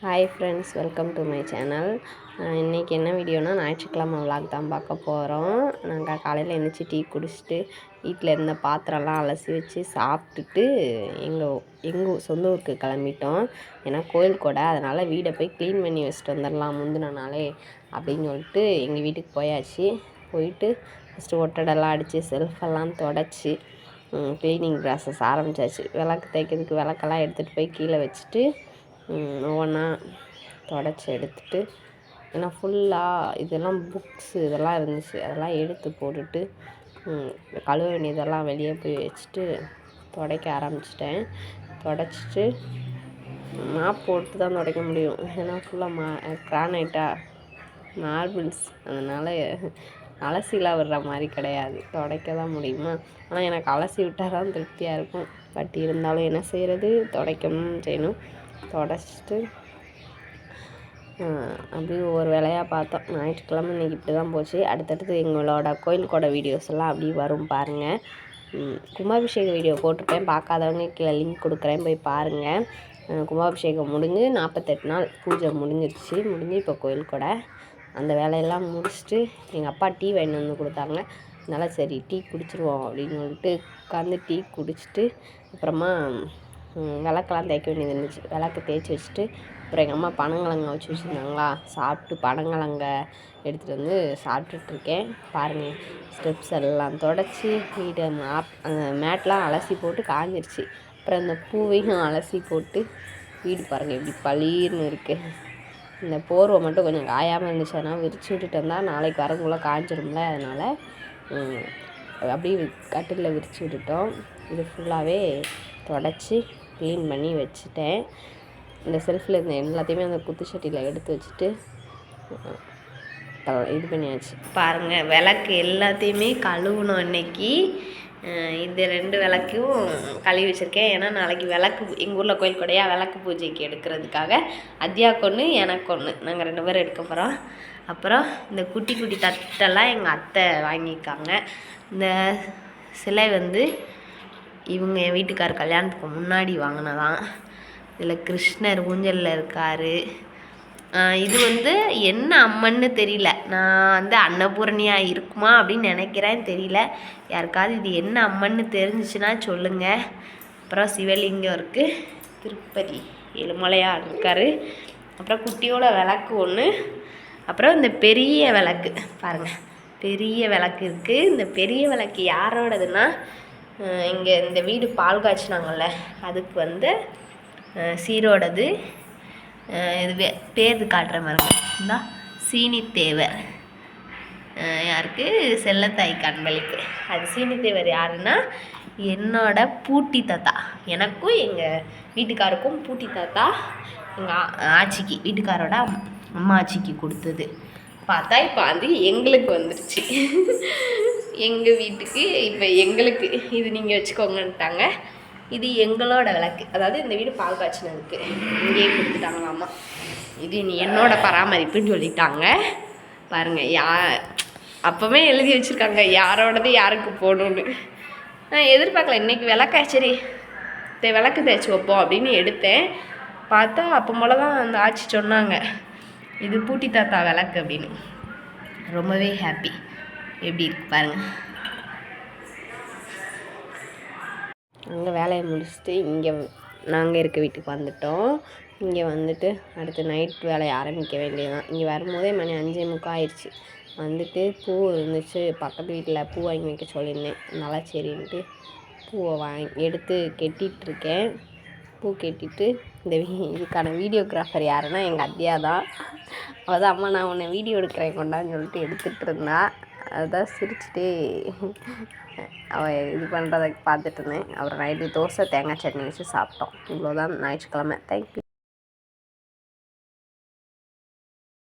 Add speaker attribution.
Speaker 1: Hi friends welcome to my channel இன்றைக்கி என்ன வீடியோனா ஞாயிற்றுக்கிழமை விளாக் தான் பார்க்க போகிறோம் நாங்கள் காலையில் எழுந்திரிச்சி டீ குடிச்சிட்டு வீட்டில் இருந்த பாத்திரம்லாம் அலசி வச்சு சாப்பிட்டுட்டு எங்கள் எங்கள் சொந்த ஊருக்கு கிளம்பிட்டோம். ஏன்னா கோயில் கொடை அதனால் வீடை போய் க்ளீன் பண்ணி வச்சுட்டு வந்துடலாம் முந்தின நாளே அப்படின்னு சொல்லிட்டு எங்கள் வீட்டுக்கு போயாச்சு. போயிட்டு ஃபஸ்ட்டு ஒட்டடெல்லாம் அடித்து செல்ஃபெல்லாம் தொடச்சி க்ளீனிங் ப்ராசஸ் ஆரம்பித்தாச்சு விளக்கு தேய்க்கிறதுக்கு விளக்கெல்லாம் எடுத்துகிட்டு போய் கீழே வச்சுட்டு ஒவ்வொன்றா தொடச்சி எடுத்துட்டு ஏன்னா ஃபுல்லாக இதெல்லாம் புக்ஸு இதெல்லாம் இருந்துச்சு. அதெல்லாம் எடுத்து போட்டுட்டு கழுவ வேண்டியதெல்லாம் வெளியே போய் வச்சுட்டு துடைக்க ஆரம்பிச்சிட்டேன். துடச்சிட்டு மாப் போட்டு தான் துடைக்க முடியும். ஏன்னா ஃபுல்லாக மா கிரானைட்டாக மார்பிள்ஸ் அதனால் அலசிலாம் விடுற மாதிரி கிடையாது. துடைக்க தான் முடியுமா? ஆனால் எனக்கு அலசி விட்டால் தான் திருப்தியாக இருக்கும். பட் இருந்தாலும் என்ன செய்கிறது துடைக்கணும் செய்யணும். தொடச்சிட்டு அப்படியே ஒவ்வொரு வேலையாக பார்த்தோம். ஞாயிற்றுக்கிழமை இன்றைக்கி இப்படி தான் போச்சு. அடுத்தடுத்து எங்களோட கோயில் கொடை வீடியோஸ் எல்லாம் அப்படியே வரும் பாருங்கள் கும்பாபிஷேக வீடியோ போட்டிருப்பேன் பார்க்காதவங்க கீழே லிங்க் கொடுக்குறேன். போய் பாருங்கள் கும்பாபிஷேகம் முடிஞ்சு நாற்பத்தெட்டு நாள் பூஜை முடிஞ்சிருச்சு. முடிஞ்சு இப்போ கோயில் கொடை. அந்த வேலையெல்லாம் முடிச்சுட்டு எங்கள் அப்பா டீ வாங்கிட்டு வந்து கொடுத்தாங்க. அதனால் சரி டீ குடிச்சிருவோம் அப்படின்னு சொல்லிட்டு உட்காந்து டீ குடிச்சிட்டு அப்புறமா விளக்கெல்லாம் தேய்க்க வேண்டியது இருந்துச்சு. விளக்கு தேய்ச்சி வச்சுட்டு அப்புறம் எங்கள் அம்மா பனங்கிழங்க வச்சு வச்சுருந்தாங்களா? சாப்பிட்டு பனங்கிழங்க எடுத்துகிட்டு வந்து சாப்பிட்டுட்ருக்கேன். பாருங்கள் ஸ்டெப்ஸ் எல்லாம் தொடச்சி வீடு மாப் அந்த மேட்லாம் அலசி போட்டு காஞ்சிருச்சு. அப்புறம் இந்த பூவையும் அலசி போட்டு வீடு பாருங்கள் எப்படி பளீர்னு இருக்குது இந்த போர்வை மட்டும் கொஞ்சம் காயாமல் இருந்துச்சு. ஆனால் விரித்து விட்டுட்டு வந்தால் நாளைக்கு வரக்குள்ளே காஞ்சிரும்ல அதனால் அப்படியே கட்டிலில் விரித்து விட்டுட்டோம். இது ஃபுல்லாகவே தொடச்சி க்ளீன் பண்ணி வச்சுட்டேன். இந்த செல்ஃபில் இருந்த எல்லாத்தையுமே அந்த குத்து சட்டியில் எடுத்து வச்சுட்டு இது பண்ணியாச்சு. பாருங்கள் விளக்கு எல்லாத்தையுமே கழுவணும் அன்னைக்கு. இந்த ரெண்டு விளக்கும் கழுவி வச்சுருக்கேன். ஏன்னா நாளைக்கு விளக்கு எங்கள் ஊரில் கோயில் கொடையாக விளக்கு பூஜைக்கு எடுக்கிறதுக்காக அத்தியாவுக்கு ஒன்று எனக்கு ஒன்று நாங்கள் ரெண்டு பேரும் எடுக்க போகிறோம் அப்புறம் இந்த குட்டி குட்டி தட்டெல்லாம் எங்கள் அத்தை வாங்கியிருக்காங்க. இந்த சிலை வந்து இவங்க என் வீட்டுக்கார் கல்யாணத்துக்கு முன்னாடி வாங்கினதான். இதில் கிருஷ்ணர் ஊஞ்சலில் இருக்கார். இது வந்து என்ன அம்மன்னு தெரியல. நான் வந்து அன்னபூரணியாக இருக்குமா அப்படின்னு நினைக்கிறேன் தெரியல. யாருக்காவது இது என்ன அம்மன்னு தெரிஞ்சிச்சுன்னா சொல்லுங்கள் அப்புறம் சிவலிங்கம் இருக்குது திருப்பதி ஏழுமலையாக இருக்கார். அப்புறம் குட்டியோட விளக்கு ஒன்று அப்புறம் இந்த பெரிய விளக்கு. பாருங்கள் பெரிய விளக்கு இருக்குது இந்த பெரிய விளக்கு யாரோடதுன்னா இங்கே இந்த வீடு பால் காய்ச்சினாங்கள்ல அதுக்கு வந்து சீரோடது இது பேர் காட்டுற மாதிரி இந்தா சீனித்தேவர் யாருக்கு? செல்லத்தாய் கண்மளிக்கு அது சீனித்தேவர் யாருன்னா என்னோட பூட்டி தாத்தா. எனக்கும் எங்கள் வீட்டுக்காருக்கும் பூட்டி தாத்தா எங்கள் ஆச்சிக்கு வீட்டுக்காரோட அம்மா ஆச்சிக்கு கொடுத்தது. பார்த்தா இப்போ வந்து எங்களுக்கு வந்துடுச்சு எங்கள் வீட்டுக்கு இப்போ எங்களுக்கு இது நீங்கள் வச்சுக்கோங்கன்ட்டாங்க. இது எங்களோட விளக்கு. அதாவது இந்த வீடு பால் காய்ச்சினதுக்கு. இங்கேயே கொடுத்துட்டாங்களாம்மா இது நீ என்னோட பராமரிப்புன்னு சொல்லிட்டாங்க. பாருங்கள் யா அப்போவே எழுதி வச்சுருக்காங்க. யாரோடது யாருக்கு போகணுன்னு நான் எதிர்பார்க்கல. இன்றைக்கி விளக்கா சரி தே விளக்கு தேய்ச்சி வைப்போம் அப்படின்னு எடுத்தேன். பார்த்தா அப்போ போல தான் அந்த ஆட்சி சொன்னாங்க. இது பூட்டி தாத்தா விளக்கு அப்படின்னு. ரொம்பவே ஹாப்பி எப்படி இருக்கு பாருங்கள் அங்கே வேலையை முடிச்சுட்டு இங்கே நாங்கள் இருக்க வீட்டுக்கு வந்துட்டோம். இங்கே வந்துட்டு அடுத்து நைட் வேலையை ஆரம்பிக்க வேண்டியதுதான். இங்கே வரும்போதே மணி அஞ்சே முக்கால் ஆயிடுச்சு. வந்துட்டு பூ இருந்துச்சு. பக்கத்து வீட்டில் பூ வாங்கி வைக்க சொல்லியிருந்தேன். நல்லா சரின்ட்டு பூவை வாங்கி எடுத்து கெட்டிகிட்ருக்கேன் பூ கெட்டிட்டு இந்த இதுக்கான வீடியோகிராஃபர் யாருன்னா எங்கள் அத்தியா தான் அவள் தான் அம்மா நான் உன்னை வீடியோ எடுக்கிறேன் கொண்டான்னு சொல்லிட்டு எடுத்துகிட்டு இருந்தா. அதுதான் சிரிச்சுட்டே அவள் இது பண்ணுறத பார்த்துட்டு இருந்தேன். அப்புறம் நைட்டு தோசை தேங்காய் சட்னி வச்சு சாப்பிட்டோம். இவ்வளோ தான் ஞாயிற்றுக்கிழமை தேங்க்யூ